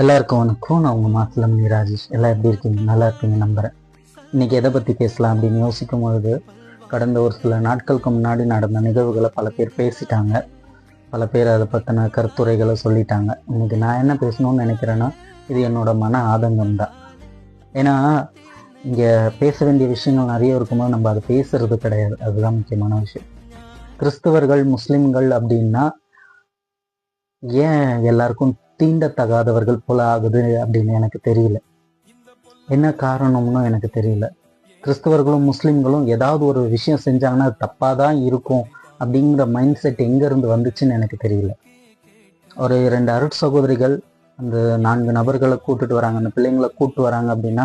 எல்லாருக்கும் வணக்கம். நான் உங்கள் மாசலம் நீ ராஜேஷ். எல்லாம் எப்படி இருக்கீங்க? நல்லா இருக்கீங்க நம்புகிறேன் இன்னைக்கு எதை பற்றி பேசலாம் அப்படின்னு யோசிக்கும் பொழுது கடந்த ஒரு சில நாட்களுக்கு முன்னாடி நடந்த நிகழ்வுகளை பல பேர் பேசிட்டாங்க. பல பேர் அதை பற்றின கருத்துரைகளை சொல்லிட்டாங்க. இன்னைக்கு நான் என்ன பேசணும்னு நினைக்கிறேன்னா இது என்னோட மன ஆதங்கம் தான். ஏன்னா இங்கே பேச வேண்டிய விஷயங்கள் நிறைய இருக்கும்போது நம்ம அதை பேசுறது கிடையாது. அதுதான் முக்கியமான விஷயம். கிறிஸ்தவர்கள் முஸ்லீம்கள் அப்படின்னா ஏன் எல்லாருக்கும் தீண்டத்தகாதவர்கள் போல ஆகுது அப்படின்னு எனக்கு தெரியல. என்ன காரணம்னு எனக்கு தெரியல. கிறிஸ்தவர்களும் முஸ்லீம்களும் ஏதாவது ஒரு விஷயம் செஞ்சாங்கன்னா அது தப்பாக தான் இருக்கும் அப்படிங்கிற மைண்ட் செட் எங்கேருந்து வந்துச்சுன்னு எனக்கு தெரியல. ஒரு ரெண்டு அருட் சகோதரிகள் அந்த நான்கு நபர்களை கூட்டுட்டு வராங்க. அந்த பிள்ளைங்களை கூட்டு வராங்க அப்படின்னா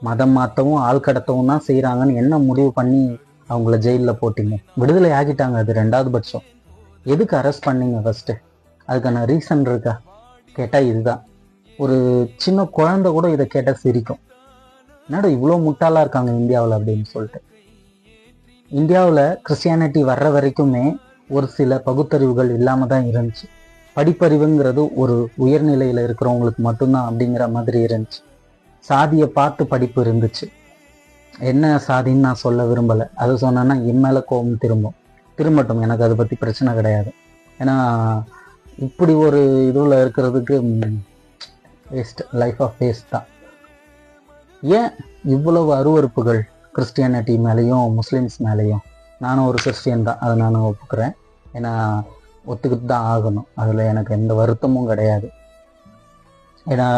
மதம் மாற்றவும் ஆள் கடத்தவும் தான் செய்கிறாங்கன்னு என்ன முடிவு பண்ணி அவங்கள ஜெயிலில் போட்டீங்க? விடுதலை ஆகிட்டாங்க அது ரெண்டாவது பட்சம். எதுக்கு அரெஸ்ட் பண்ணீங்க ஃபஸ்ட்டு அதுக்கான ரீசன் இருக்கா? கேட்டால் இதுதான். ஒரு சின்ன குழந்தை கூட இதை கேட்டால் சிரிக்கும். என்னடா இவ்வளோ முட்டாளாக இருக்காங்க இந்தியாவில் அப்படின்னு சொல்லிட்டு. இந்தியாவில் கிறிஸ்டியானிட்டி வர்ற வரைக்குமே ஒரு சில பகுத்தறிவுகள் இல்லாமல் தான் இருந்துச்சு. படிப்பறிவுங்கிறது ஒரு உயர்நிலையில் இருக்கிறவங்களுக்கு மட்டும்தான் அப்படிங்கிற மாதிரி இருந்துச்சு. சாதியை பார்த்து படிப்பு இருந்துச்சு. என்ன சாதின்னு நான் சொல்ல விரும்பலை. அது சொன்னேன்னா என் மேலே கோபம் திரும்பும். திரும்பட்டும். எனக்கு அதை பற்றி பிரச்சனை கிடையாது. ஏன்னா இப்படி ஒரு இதில் இருக்கிறதுக்கு வேஸ்ட் லைஃப் ஆஃப் வேஸ்ட் தான். ஏன் இவ்வளவு அருவறுப்புகள் கிறிஸ்டியானிட்டி மேலேயும் முஸ்லீம்ஸ் மேலேயும்? நானும் ஒரு கிறிஸ்டியன் தான் அதை நான் ஒப்புக்கிறேன். ஏன்னா ஒத்துக்கிட்டு தான் ஆகணும். அதில் எனக்கு எந்த வருத்தமும் கிடையாது. ஏன்னா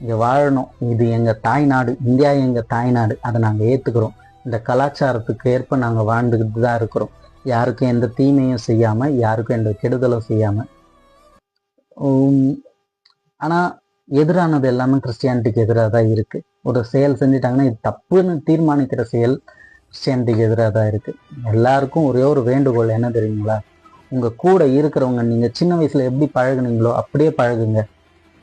இங்கே வாழணும். இது எங்கள் தாய்நாடு இந்தியா எங்கள் தாய்நாடு அதை நாங்கள் ஏற்றுக்கிறோம் இந்த கலாச்சாரத்துக்கு ஏற்ப நாங்கள் வாழ்ந்துக்கிட்டு தான் இருக்கிறோம். யாருக்கும் எந்த தீமையும் செய்யாமல் யாருக்கும் எந்த கெடுதலும் செய்யாமல் ஆனால் எதிரானது எல்லாமே கிறிஸ்டியானிட்டிக்கு எதிராக தான் இருக்குது ஒரு செயல் செஞ்சிட்டாங்கன்னா இது தப்புன்னு தீர்மானிக்கிற செயல் கிறிஸ்டியானிட்டிக்கு எதிராக தான் இருக்குது எல்லாருக்கும் ஒரே ஒரு வேண்டுகோள் என்ன தெரியுங்களா? உங்கள் கூட இருக்கிறவங்க நீங்கள் சின்ன வயசில் எப்படி பழகுனீங்களோ அப்படியே பழகுங்க.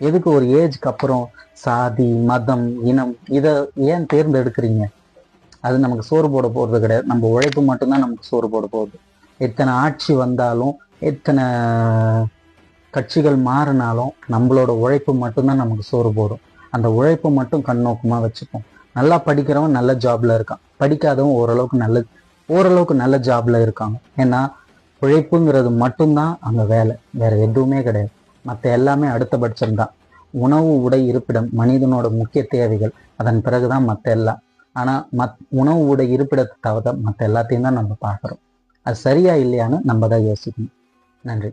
எதுக்கு ஒரு ஏஜ்க்கு அப்புறம் சாதி மதம் இனம் இதை ஏன் தேர்ந்தெடுக்கிறீங்க? அது நமக்கு சோறு போட போகிறது கிடையாது. நம்ம உழைப்பு மட்டும்தான் நமக்கு சோறு போட போகுது. எத்தனை ஆட்சி வந்தாலும் எத்தனை கட்சிகள் மாறினாலும் நம்மளோட உழைப்பு மட்டும்தான் நமக்கு சோறு போடும். அந்த உழைப்பு மட்டும் கண்ணோக்கமாக வச்சுப்போம். நல்லா படிக்கிறவன் நல்ல ஜாப்ல இருக்கான். படிக்காதவன் ஓரளவுக்கு நல்ல ஓரளவுக்கு நல்ல ஜாப்ல இருக்காங்க. ஏன்னா உழைப்புங்கிறது மட்டும்தான் அங்கே வேலை. வேற எதுவுமே கிடையாது. மற்ற எல்லாமே அடுத்த தான் உணவு உடை இருப்பிடம் மனிதனோட முக்கிய தேவைகள். அதன் பிறகுதான் மற்ற எல்லாம். ஆனால் மத் உணவோட இருப்பிடத்தை தவிர மற்ற எல்லாத்தையும் தான் நம்ம பார்க்குறோம். அது சரியா இல்லையான்னு நம்ம தான் யோசிக்கணும். நன்றி.